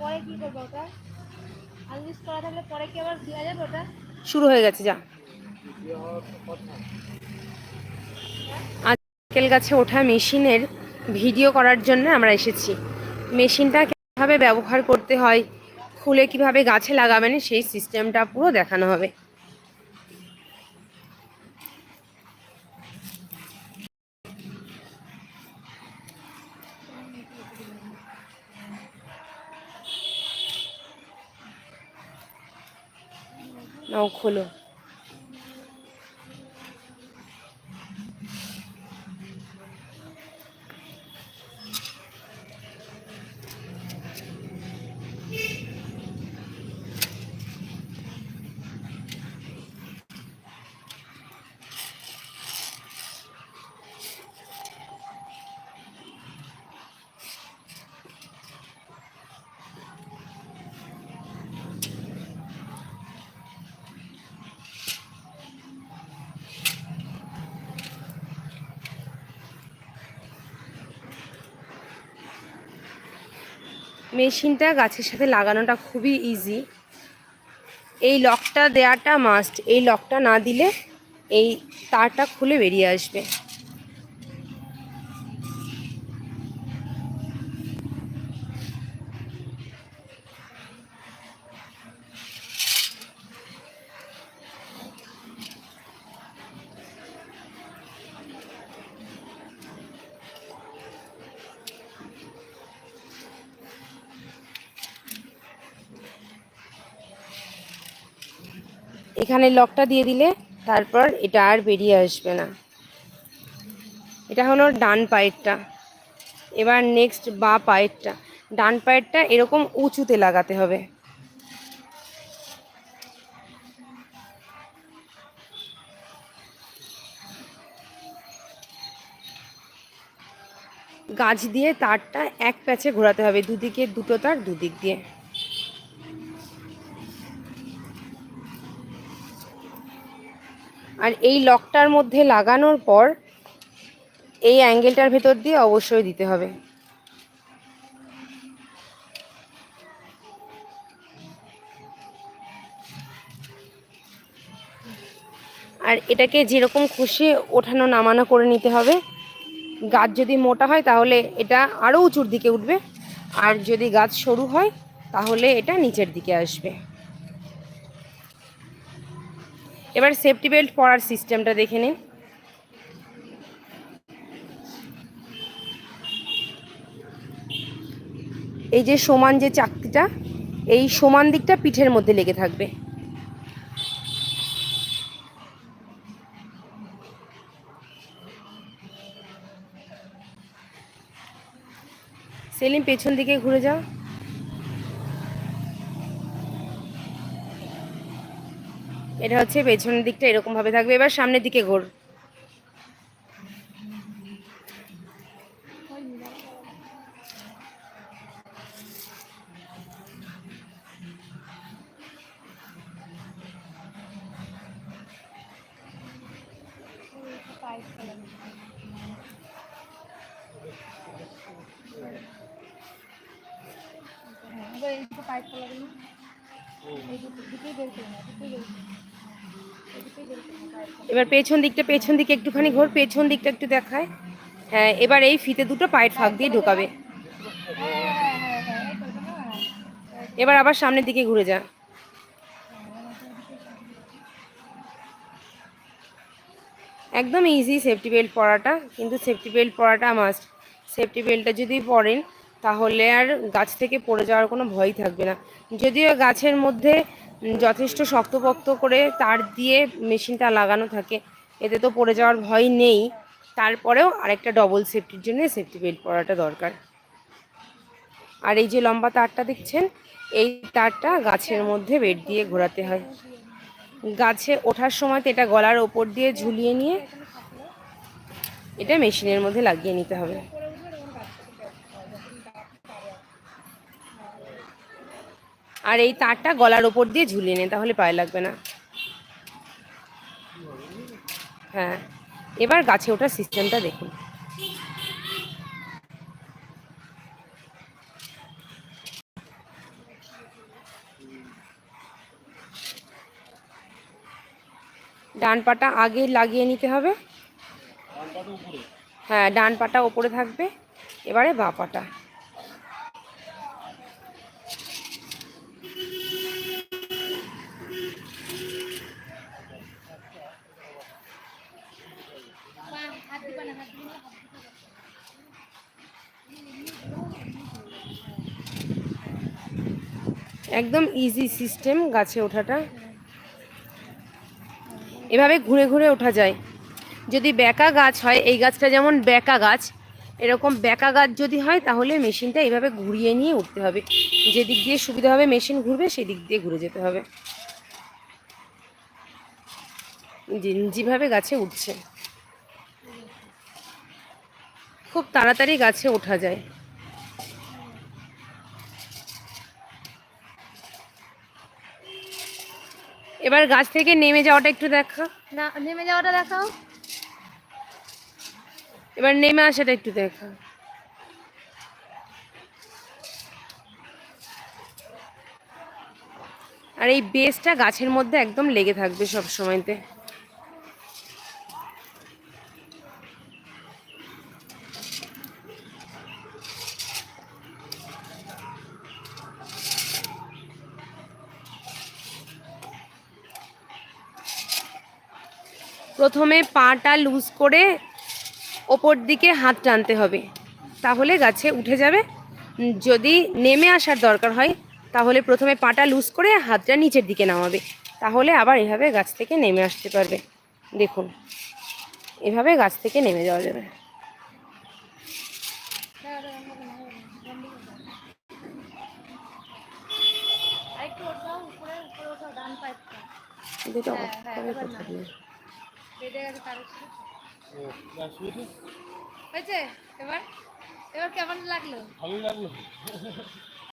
পরে কি করব ওটা? আনলিস্ট করা থাকলে পরে কি আবার দেওয়া যাবে ওটা? শুরু হয়ে গেছে, যা। আজকেল গাছে ওঠা মেশিনের ভিডিও করার জন্য আমরা এসেছি। মেশিনটা কীভাবে ব্যবহার করতে হয়, খুলে কীভাবে গাছে লাগাবেন, সেই সিস্টেমটা পুরো দেখানো হবে। নাও খোলো। মেশিনটা গাছের সাথে লাগানোটা খুবই ইজি এই লকটা দেয়াটা মাস্ট এই লকটা না দিলে এই তারটা খুলে বেরিয়ে আসবে। এখানে লকটা দিয়ে দিলে তারপর এটা আর বেরিয়ে আসবে না। এটা হলো ডান পায়েরটা। এবার নেক্সট বা পায়েরটা। ডান পায়েরটা এরকম উঁচুতে লাগাতে হবে। গাছ দিয়ে তারটা এক প্যাচে ঘোরাতে হবে। দুদিকে দুটো তার, দুদিক দিয়ে। আর এই লকটার মধ্যে লাগানোর পর এই অ্যাঙ্গেলটার ভেতর দিয়ে অবশ্যই দিতে হবে। আর এটাকে যেরকম খুশি ওঠানো নামানো করে নিতে হবে। গাছ যদি মোটা হয় তাহলে এটা আরও উঁচুর দিকে উঠবে। আর যদি গাছ সরু হয় তাহলে এটা নিচের দিকে আসবে। এবার সেফটি বেল্ট পরার সিস্টেমটা দেখে নিন। এই যে সমান যে চাকতিটা, এই সমান দিকটা পিঠের মধ্যে লেগে থাকবে। সেলিম, পেছন দিকে ঘুরে যাও। এটা হচ্ছে পেছনের দিকটা এরকম ভাবে থাকবে। এবার সামনের দিকে ঘোর। পাইপ এই বের করে দুটোই বের এবার পেছন দিকটা, পেছন দিকে একটুখানি ঘোর, পেছন দিকটা একটু দেখায়। হ্যাঁ এবার এই ফিতে দুটো পায়ের ফাঁক দিয়ে ঢোকাবে। এবার আবার সামনের দিকে ঘুরে যা। একদম ইজি সেফটি বেল্ট পরাটা, কিন্তু সেফটি বেল্ট পরাটা মাস্ট সেফটি বেল্টটা যদি পরেন, তাহলে আর গাছ থেকে পড়ে যাওয়ার কোনো ভয় থাকবে না। যদিও গাছের মধ্যে যথেষ্ট শক্তপোক্ত করে তার দিয়ে মেশিনটা লাগানো থাকে। এতে তো পড়ে যাওয়ার ভয় নেই। তারপরেও আরেকটা ডবল সেফটির জন্য সেফটি বেল্ট পরাটা দরকার। আর এই যে লম্বা তারটা দেখছেন, এই তারটা গাছের মধ্যে বেড দিয়ে ঘোরাতে হয়। গাছে ওঠার সময় তো এটা গলার ওপর দিয়ে ঝুলিয়ে নিয়ে এটা মেশিনের মধ্যে লাগিয়ে নিতে হবে। আর এই তারটা গলার ওপর দিয়ে ঝুলিয়ে নে তাহলে পায়ে লাগবে না। হ্যাঁ এবার গাছে ওঠার সিস্টেমটা দেখুন। ডান পাটা আগে লাগিয়ে নিতে হবে। হ্যাঁ ডান পাটা ওপরে থাকবে। এবারে বা পাটা। একদম ইজি সিস্টেম গাছে ওঠাটা। এভাবে ঘুরে ঘুরে ওঠা যায়। যদি বেকা গাছ হয়, এই গাছটা যেমন বেকা গাছ, এরকম বেকা গাছ যদি হয়, তাহলে মেশিনটা এইভাবে ঘুরিয়ে নিয়ে উঠতে হবে। যেদিক দিয়ে সুবিধা হবে, মেশিন ঘুরবে সেই দিক দিয়ে ঘুরে যেতে হবে। যেভাবে গাছে উঠছে। খুব তাড়াতাড়ি গাছে ওঠা যায়। এবার গাছ থেকে নেমে যাওয়াটা একটু দেখা। না নেমে যাওয়াটা দেখাও। এবার নেমে আসাটা একটু দেখা। আর এই বেসটা গাছের মধ্যে একদম লেগে থাকবে সব সময়তে প্রথমে পাটা লুজ করে ওপর দিকে হাত টানতে হবে। তাহলে গাছে উঠে যাবে। যদি নেমে আসার দরকার হয় তাহলে প্রথমে পাটা লুজ করে হাতটা নিচের দিকে নামাবে। তাহলে আবার এভাবে গাছ থেকে নেমে আসতে পারবে। দেখুন এভাবে গাছ থেকে নেমে যাওয়া যাবে। এটা হ্যাঁ, হ্যাঁ, করে কোথায়? বেঁধে গেছে তার হয়েছে? এবার? এবার কেমন লাগল? ভালো লাগল।